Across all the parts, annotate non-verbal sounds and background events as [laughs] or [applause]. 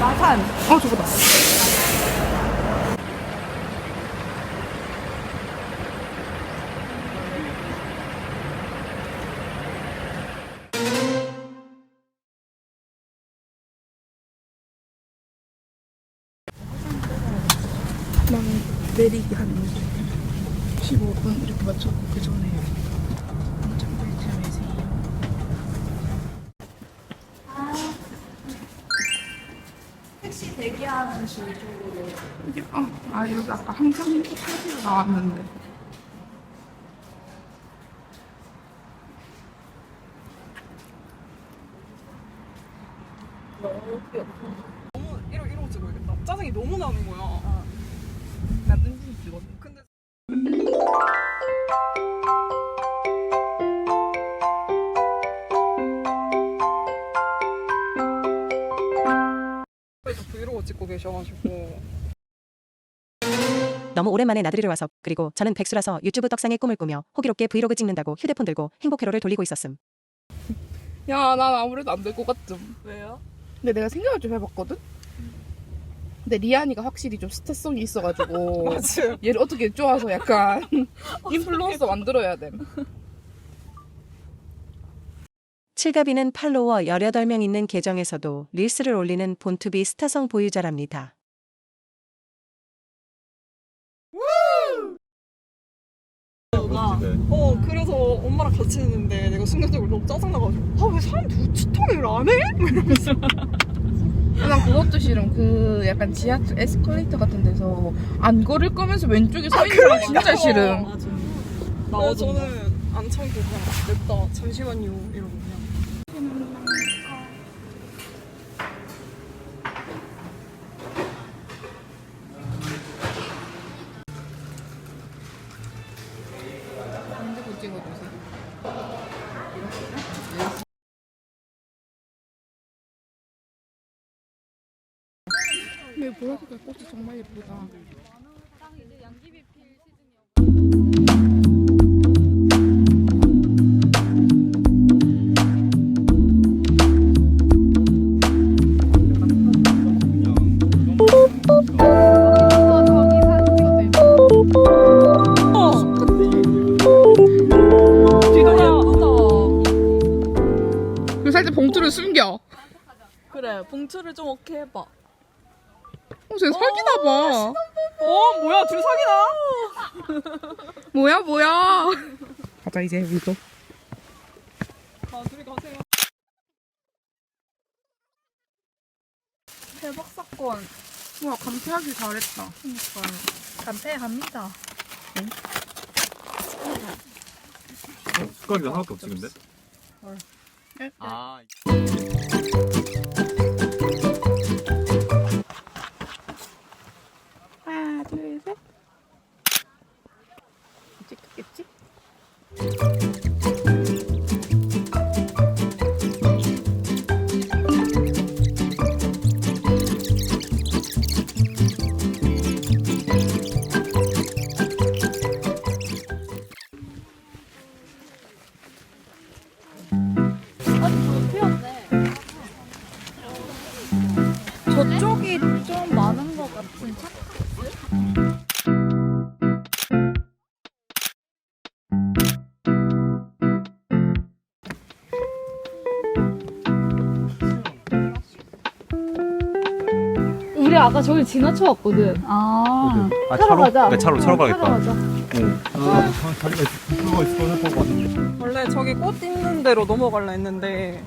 마산. 어 저거다. 나는 내리기 한 15분 이렇게 맞췄고 그 전에 택시 대기하는 줄 쪽으로. 이게 아, 아 여기 아까 항상 사진이 나왔는데 또 브이로그 찍고 계셔가지고 너무 오랜만에 나들이를 와서 그리고 저는 백수라서 유튜브 떡상의 꿈을 꾸며 호기롭게 브이로그 찍는다고 휴대폰 들고 행복 회로를 돌리고 있었음. 야, 난 아무래도 안 될 것 같음. 왜요? 근데 내가 생각을 좀 해봤거든? 근데 리안이가 확실히 좀 스타성이 있어가지고 [laughs] 맞아요. 얘를 어떻게 쪼아서 약간 [laughs] 인플루언서 만들어야 돼. 칠가비는 팔로워 18명 있는 계정에서도 릴스를 올리는 본투비 스타성 보유자랍니다. 어 그래서 엄마랑 같이 했는데 내가 순간적으로 너무 짜증나가지고 아 왜 사람들 우치통을 안 해? [laughs] 난 그것도 싫음. 그 약간 지하철 에스컬레이터 같은 데서 안 걸을 거면서 왼쪽에 서 있는 거 진짜 싫음. 맞아. 그래서 저는 안 참고 그냥 냅다 잠시만요 이러고 네, 보라색깔 꽃이 정말 예쁘다. 그리고 살짝 봉투를 숨겨. 그래 봉투를 좀 오케이 해봐 어, 쟤 사귀나 봐. 어 뭐야 둘 사귀나? [laughs] 뭐야, 뭐야. 가자, 이제 우리도. 아 둘이 가세요 대박 사건 우와, 감퇴하기 잘했다. 감퇴합니다. 숟가락이 하나밖에 없지 근데? 아 우리 아까 저기 지나쳐 왔거든. 아. 아 차로 가자. 그러니까 차로 차로 가겠다. 가자. 같은데. 원래 저기 꽃 있는 데로 넘어갈라 했는데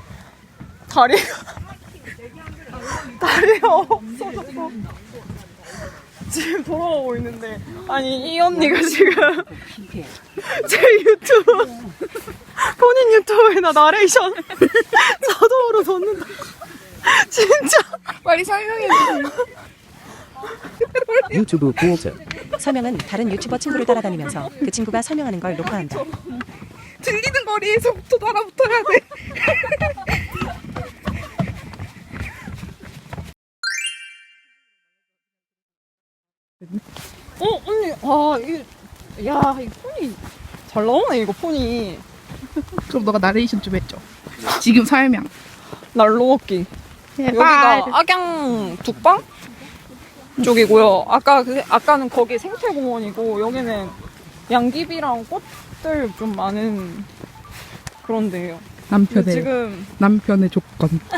다리가 [laughs] 다리가 없어졌어 지금 돌아오고 있는데 아니 이 언니가 지금 [laughs] 제 유튜브 본인 유튜브에다 나레이션 [laughs] 자동으로 넣는다 진짜 빨리 설명해 주세요. [laughs] 유튜브 보호자. 설명은 다른 유튜버 친구를 따라다니면서 그 친구가 설명하는 걸 녹화한다. 들리는 거리에서부터 달아붙어야 돼. 어 언니 아 이게 야 이 폰이 잘 나오네 이거 폰이 [laughs] 그럼 너가 나레이션 좀 해줘. 지금 설명. 날로 먹기 여기가 악양 북방 쪽이고요. 아까 그 아까는 거기 생태공원이고 여기는 양귀비랑 꽃들 좀 많은 그런 데예요. 근데 남편의 지금 남편의 조건. [laughs]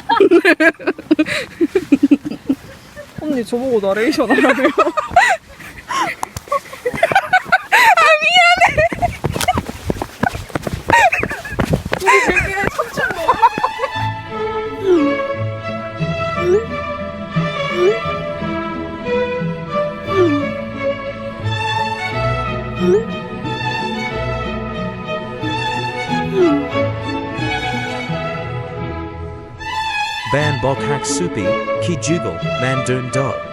언니 저보고 나레이션 하라고요. [laughs] Ban Bok Hak Supi, Ki Jugal, Mandoon Dog.